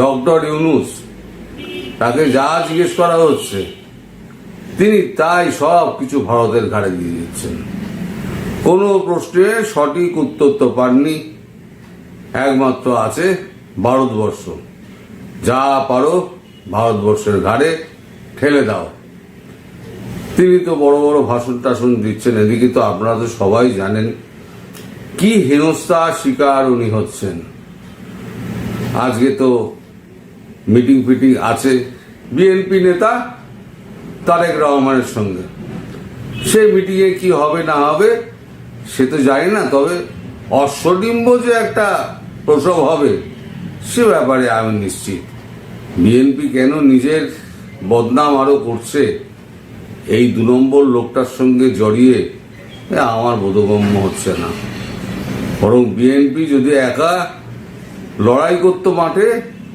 Doctor Yunus, তাকে যা জিজ্ঞেস করা হচ্ছে, তিনি তাই সব কিছু ভারতের ঘাড়ে দিয়ে দিচ্ছেন। কোনো প্রশ্নে সঠিক উত্তর তো পাননি। একমাত্র আছে ভারতবর্ষ। যা পারো ভারতবর্ষের ঘাড়ে ঠেলে দাও। তিনি তো বড় বড় ভাষণ টাষণ দিচ্ছেন, এদিকে তো আপনারা তো সবাই জানেন কি হেনস্থা শিকার উনি হচ্ছেন। আজকে তো মিটিং ফিটিং আছে। বিএনপি নেতা তারেক রহমানের সঙ্গে। সেই মিটিংয়ে কি হবে না হবে সে তো জানি না, তবে অশ্বডিম্ব যে একটা প্রসব হবে, সে ব্যাপারে আমি নিশ্চিত। বিএনপি কেন নিজের বদনাম আরও করছে? এই দু নম্বর লোকটার সঙ্গে জড়িয়ে আমার বোধগম্য হচ্ছে না। বরং বিএনপি যদি একা লড়াই করতো মাঠে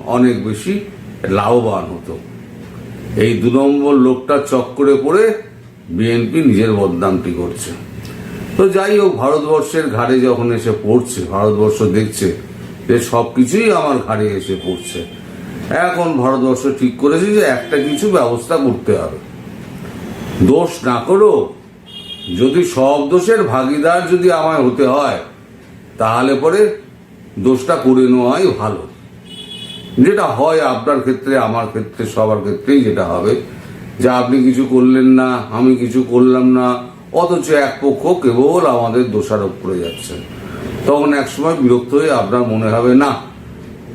অনেক বেশি লাভবান হতো। এই দু নম্বর লোকটা চক্করে পড়ে বিএনপি নিজের বদনামটি করছে। তো যাই হোক, ভারতবর্ষের ঘাড়ে যখন এসে পড়ছে, ভারতবর্ষ দেখছে যে সব কিছুই আমার ঘাড়ে এসে পড়ছে। এখন ভারতবর্ষ ঠিক করেছে যে একটা কিছু ব্যবস্থা করতে হবে। দোষ না করো, যদি সব দোষের ভাগিদার যদি আমায় হতে হয়, তাহলে পরে দোষটা করে নেওয়াই ভালো। যেটা হয় আপনার ক্ষেত্রে, আমার ক্ষেত্রে, সবার ক্ষেত্রেই যেটা হবে। যে আপনি কিছু করলেন না, আমি কিছু করলাম না, অথচ এক পক্ষ কেবল আমাদের দোষারোপ করে যাচ্ছে। তখন একসময় বিরক্ত হয়ে আপনার মনে হবে, না,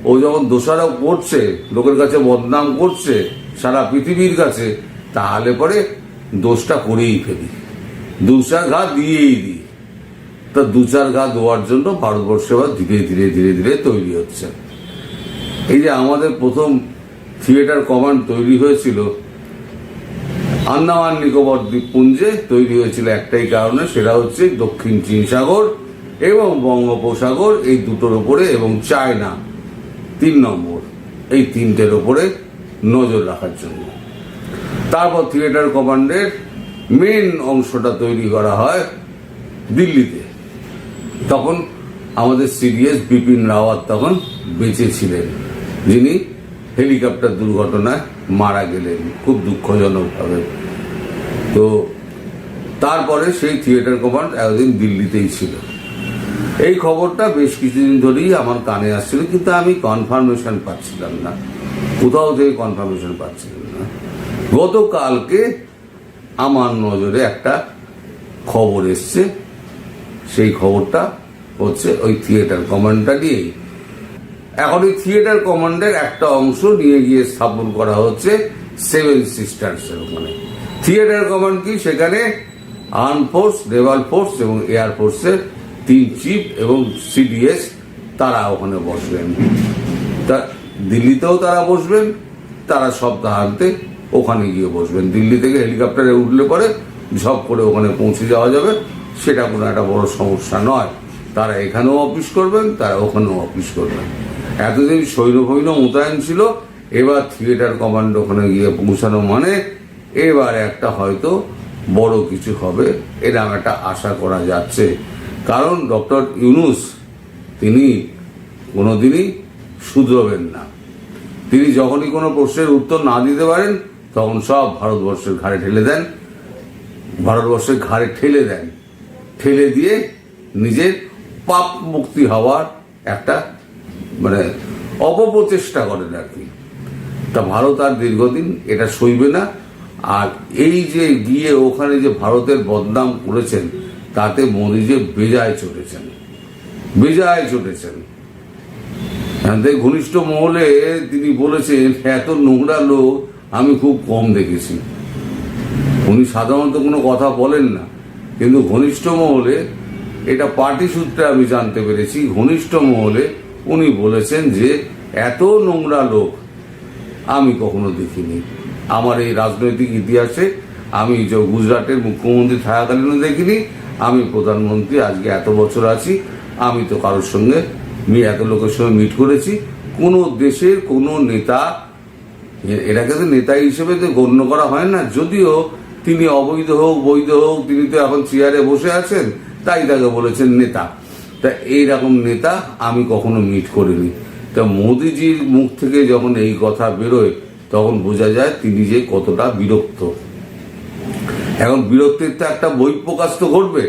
ও যখন দোষারোপ করছে, লোকের কাছে বদনাম করছে, সারা পৃথিবীর কাছে, তাহলে পরে দোষটা করেই ফেলি। দু চার ঘা দিয়েই দিই। তা দু চার ঘা দেওয়ার জন্য ভারতবর্ষে আবার ধীরে ধীরে ধীরে ধীরে তৈরি হচ্ছে। এই যে আমাদের প্রথম থিয়েটার কমান্ড তৈরি হয়েছিল, আন্দামান নিকোবর দ্বীপপুঞ্জে তৈরি হয়েছিল একটাই কারণে, সেটা হচ্ছে দক্ষিণ চীন সাগর এবং বঙ্গোপসাগর, এই দুটোর উপরে এবং চায়না তিন নম্বর, এই তিনটের উপরে নজর রাখার জন্য। তারপর থিয়েটার কমান্ডের মেন অংশটা তৈরি করা হয় দিল্লিতে। তখন আমাদের সিরিয়াস বিপিন রাওয়াত তখন বেঁচে ছিলেন। যিনি হেলিকপ্টার দুর্ঘটনায় মারা গেলেন, খুব দুঃখজনকভাবে। তো তারপরে সেই থিয়েটার কমান্ড এতদিন দিল্লিতেই ছিল। এই খবরটা বেশ কিছুদিন ধরেই আমার কানে আসছিল, কিন্তু আমি কনফার্মেশন পাচ্ছিলাম না। কোথাও থেকে কনফার্মেশন পাচ্ছিলাম না। গতকালকে আমার নজরে একটা খবর এসছে। সেই খবরটা হচ্ছে ওই থিয়েটার কমান্ডটা নিয়েই। এখন ওই থিয়েটার কমান্ডের একটা অংশ নিয়ে গিয়ে স্থাপন করা হচ্ছে সেভেন সিস্টার্স এর ওখানে থিয়েটার কমান্ড কি? সেখানে আর্ম ফোর্স, নেভাল ফোর্স এবং এয়ার ফোর্সের তিন চিফ এবং সিডিএস তারা ওখানে বসবেন। তা দিল্লিতেও তারা বসবেন, তারা সপ্তাহান্তে ওখানে গিয়ে বসবেন। দিল্লি থেকে হেলিকপ্টারে উঠলে পরে ঝপ করে ওখানে পৌঁছে যাওয়া যাবে, সেটা কোনো একটা বড় সমস্যা নয়। তারা এখানেও অফিস করবেন, তারা ওখানেও অফিস করবেন। এতদিন সৈন্য ফৈন্য মোতায়েন ছিল, এবার থিয়েটার কমান্ড ওখানে গিয়ে পৌঁছানো মানে এবার একটা হয়তো বড় কিছু হবে এরকম একটা আশা করা যাচ্ছে। কারণ ডক্টর ইউনুস তিনি কোনোদিনই শুধরবেন না। তিনি যখনই কোনো প্রশ্নের উত্তর না দিতে পারেন, তখন সব ভারতবর্ষের ঘাড়ে ঠেলে দেন। ভারতবর্ষের ঘাড়ে ঠেলে দেন। ঠেলে দিয়ে নিজের পাপ মুক্তি হওয়ার একটা মানে অপপ্রচেষ্টা করেন আর কি। তা ভারত আর দীর্ঘদিন এটা সইবে না। আর এই যে গিয়ে ওখানে যে ভারতের বদনাম করেছেন, তাতে মোদী যে বেজায় চটেছেন বেজায় চটেছেন তাদের ঘনিষ্ঠ মহলে তিনি বলেছেন, এত নোংরা লোক আমি খুব কম দেখেছি। উনি সাধারণত কোনো কথা বলেন না। কিন্তু ঘনিষ্ঠ মহলে এটা পার্টি সূত্রে আমি জানতে পেরেছি, ঘনিষ্ঠ মহলে উনি বলেছেন যে, এত নোংরা লোক আমি কখনো দেখিনি। আমার এই রাজনৈতিক ইতিহাসে আমি যে গুজরাটের মুখ্যমন্ত্রী থাকাকালীনও দেখিনি, আমি প্রধানমন্ত্রী আজকে এত বছর আছি, আমি তো কারোর সঙ্গে এত লোকের সঙ্গে মিট করেছি। কোনো দেশের কোনো নেতা, এটাকে তো নেতা হিসেবে তো গণ্য করা হয় না। যদিও তিনি অবৈধ হোক, বৈধ হোক, তিনি তো এখন চেয়ারে বসে আছেন, তাই তাকে বলেছেন নেতা। তা এইরকম নেতা আমি কখনো মিট করিনি। তা মোদিজির মুখ থেকে যখন এই কথা বেরোয়, তখন বোঝা যায় তিনি যে কতটা বিরক্ত। এখন বিরক্তির তো একটা বই প্রকাশ তো ঘটবে।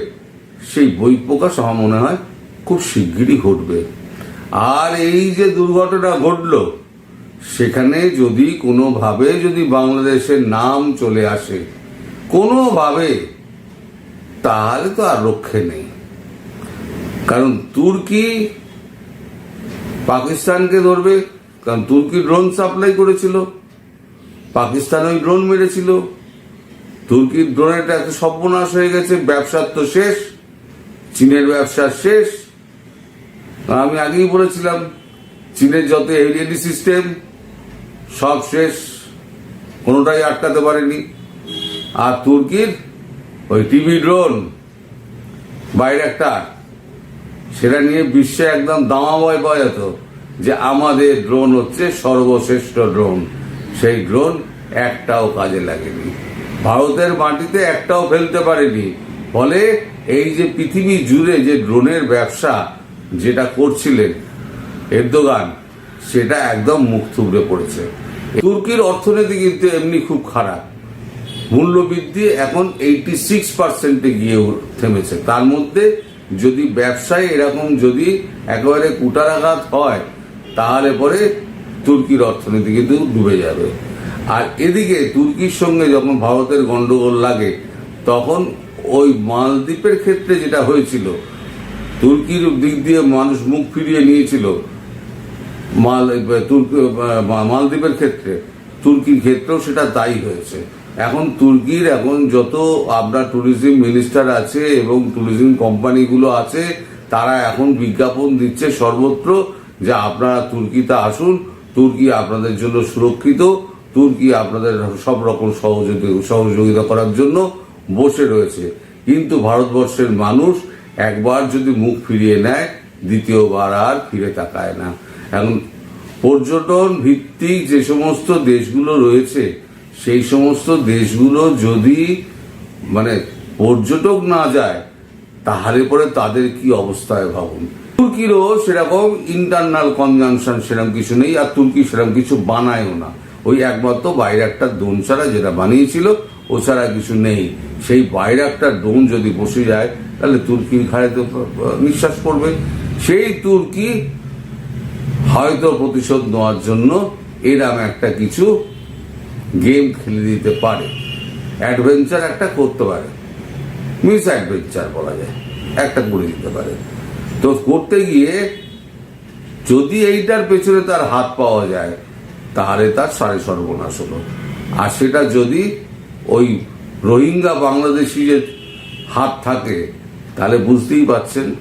সেই বই প্রকাশ আমার মনে হয় খুব শিগগিরই ঘটবে। আর এই যে দুর্ঘটনা ঘটলো, সেখানে যদি কোনোভাবে যদি বাংলাদেশের নাম চলে আসে, কোনোভাবে, তাহলে তো আর রক্ষে নেই। কারণ তুর্কি পাকিস্তানকে ধরবে, কারণ তুর্কি ড্রোন সাপ্লাই করেছিল, পাকিস্তান ওই ড্রোন মেরেছিল তুর্কির ড্রোনেরটা এত সর্বনাশ হয়ে গেছে ব্যবসার তো শেষ, চীনের ব্যবসা শেষ। আমি আগেই বলেছিলাম, চীনের যত এভিডেন্টি সিস্টেম সব শেষ, কোনোটাই আটকাতে পারেনি। আর তুর্কির ওই টিভি ড্রোন বাইরে একটা সেটা নিয়ে বিশ্বে একদম পাওয়া যেত যে আমাদের ড্রোন হচ্ছে সর্বশ্রেষ্ঠ ড্রোন সেই ড্রোন একটাও কাজে লাগেনি। ভারতের মাটিতে একটাও ফেলতে পারেনি। ফলে এই যে পৃথিবী জুড়ে যে ড্রোনের ব্যবসা যেটা করছিলেন এরদোগান, সেটা একদম মুখ থুবড়ে পড়েছে। তুর্কির অর্থনীতি কিন্তু এমনি খুব খারাপ। মূল্যবৃদ্ধি এখন এইটি সিক্স পার্সেন্টে গিয়ে থেমেছে। তার মধ্যে যদি ব্যবসায় এরকম যদি একেবারে কুটারাঘাত হয়, তাহলে পরে তুর্কির অর্থনীতি কিন্তু ডুবে যাবে। আর এদিকে তুর্কির সঙ্গে যখন ভারতের গন্ডগোল লাগে, তখন ওই মালদ্বীপের ক্ষেত্রে যেটা হয়েছিল, তুর্কির দিক দিয়ে মানুষ মুখ ফিরিয়ে নিয়েছিল, মাল তুর্কি মালদ্বীপের ক্ষেত্রে। তুর্কির ক্ষেত্রেও সেটা দায়ী হয়েছে। এখন তুর্কির এখন যত আপনার ট্যুরিজম মিনিস্টার আছে এবং ট্যুরিজম কোম্পানিগুলো আছে, তারা এখন বিজ্ঞাপন দিচ্ছে সর্বত্র যে আপনারা তুর্কিতে আসুন, তুর্কি আপনাদের জন্য সুরক্ষিত, তুর্কি আপনাদের সব রকম সহযোগিতা সহযোগিতা করার জন্য বসে রয়েছে। কিন্তু ভারতবর্ষের মানুষ একবার যদি মুখ ফিরিয়ে নেয়, দ্বিতীয়বার আর ফিরে তাকায় না। এখন পর্যটন ভিত্তিক যে সমস্ত দেশগুলো রয়েছে সেই সমস্ত দেশগুলো যদি মানে পর্যটক না যায়, তাহলে পরে তাদের কি অবস্থায় ভাবুন? তুর্কিরও সেরকম ইন্টারনাল কনজাংশন সেরকম কিছু নেই, আর তুর্কি সেরকম কিছু বানায়ও না। ওই একমাত্র বাইরে একটা দোন ছাড়া যেটা বানিয়েছিল, ও ছাড়া কিছু নেই। সেই বাইরে একটা ডোন যদি বসে যায়, তাহলে তুর্কির ঘাড়ে তো নিঃশ্বাস পড়বে। সেই তুর্কি হয়তো প্রতিশোধ নেওয়ার জন্য এরম একটা কিছু গেম খেলে দিতে পারে। অ্যাডভেঞ্চার একটা করতে পারে। মিস অ্যাডভেঞ্চার বলা যায়। একটা করে দিতে পারে। তো করতে গিয়ে যদি এইটার পেছনে তার হাত পাওয়া যায়, তাহলে তার সাড়ে সর্বনাশ হলো। আর সেটা যদি ওই রোহিঙ্গা বাংলাদেশি যে হাত থাকে, তাহলে বুঝতেই পাচ্ছেন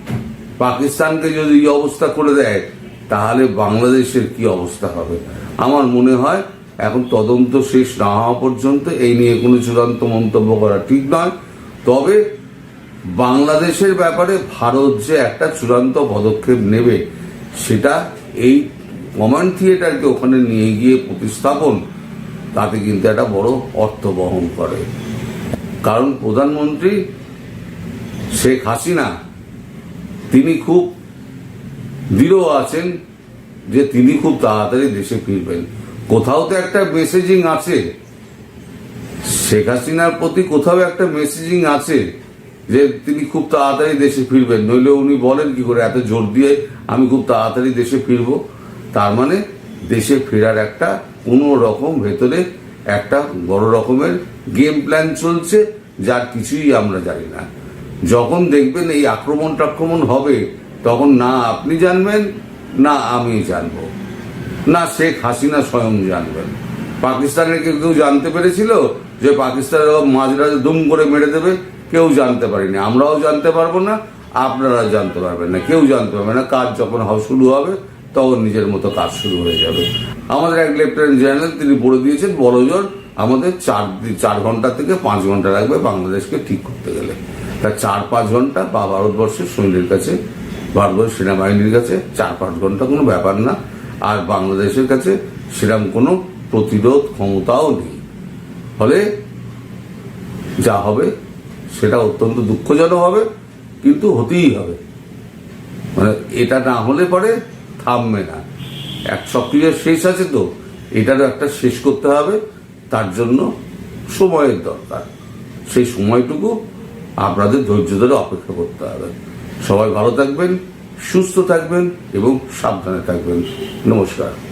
পাকিস্তানকে যদি এই অবস্থা করে দেয়, তাহলে বাংলাদেশের কি অবস্থা হবে? আমার মনে হয় এখন তদন্ত শেষ না হওয়া পর্যন্ত এই নিয়ে কোনো চূড়ান্ত মন্তব্য করা ঠিক নয়। তবে বাংলাদেশের ব্যাপারে ভারত যে একটা চূড়ান্ত পদক্ষেপ নেবে, সেটা এই কমান্ড থিয়েটারকে ওখানে নিয়ে গিয়ে প্রতিস্থাপন, তাতে কিন্তু একটা বড় অর্থ বহন করে। কারণ প্রধানমন্ত্রী শেখ হাসিনা, তিনি খুব দৃঢ় আছেন যে তিনি খুব তাড়াতাড়ি দেশে ফিরবেন। কোথাও তো একটা মেসেজিং আছে। শেখ হাসিনার প্রতি কোথাও একটা মেসেজিং আছে যে তিনি খুব তাড়াতাড়ি দেশে ফিরবেন। নইলে উনি বলেন কি করে, এত জোর দিয়ে আমি খুব তাড়াতাড়ি দেশে ফিরবো। তার মানে দেশে ফেরার একটা কোনো রকম ভেতরে একটা বড় রকমের গেম প্ল্যান চলছে, যার কিছুই আমরা জানি না। যখন দেখবেন এই আক্রমণ টাক্রমণ হবে, তখন না আপনি জানবেন, না আমি জানব। না শেখ হাসিনা স্বয়ং জানবেন। পাকিস্তানের কেউ কেউ জানতে পেরেছিল যে পাকিস্তানের মাঝরা দুম করে মেরে দেবে? কেউ জানতে পারেনি। আমরাও জানতে পারব না, আপনারা জানতে পারবেন না, কেউ জানতে পারবে না। কাজ যখন শুরু হবে, তখন নিজের মতো কাজ শুরু হয়ে যাবে। আমাদের এক লেফটেন্যান্ট জেনারেল, তিনি বলে দিয়েছেন, বড় জোর আমাদের চার চার ঘণ্টা থেকে পাঁচ ঘণ্টা লাগবে বাংলাদেশকে ঠিক করতে গেলে। তা চার পাঁচ ঘণ্টা বা ভারতবর্ষের সৈন্যের কাছে ভারতবর্ষের সেনাবাহিনীর কাছে চার পাঁচ ঘণ্টা কোনো ব্যাপার না। আর বাংলাদেশের কাছে সেরকম কোনো প্রতিরোধ ক্ষমতাও নেই। ফলে যা হবে সেটা অত্যন্ত দুঃখজনক হবে, কিন্তু হতেই হবে। মানে এটা না হলে পরে থামবে না। এক সক্রিয় শেষ আছে তো, এটারও একটা শেষ করতে হবে। তার জন্য সময়ের দরকার। সেই সময়টুকু আপনাদের ধৈর্য ধরে অপেক্ষা করতে হবে। সবাই ভালো থাকবেন। সুস্থ থাকবেন এবং সাবধানে থাকবেন। নমস্কার।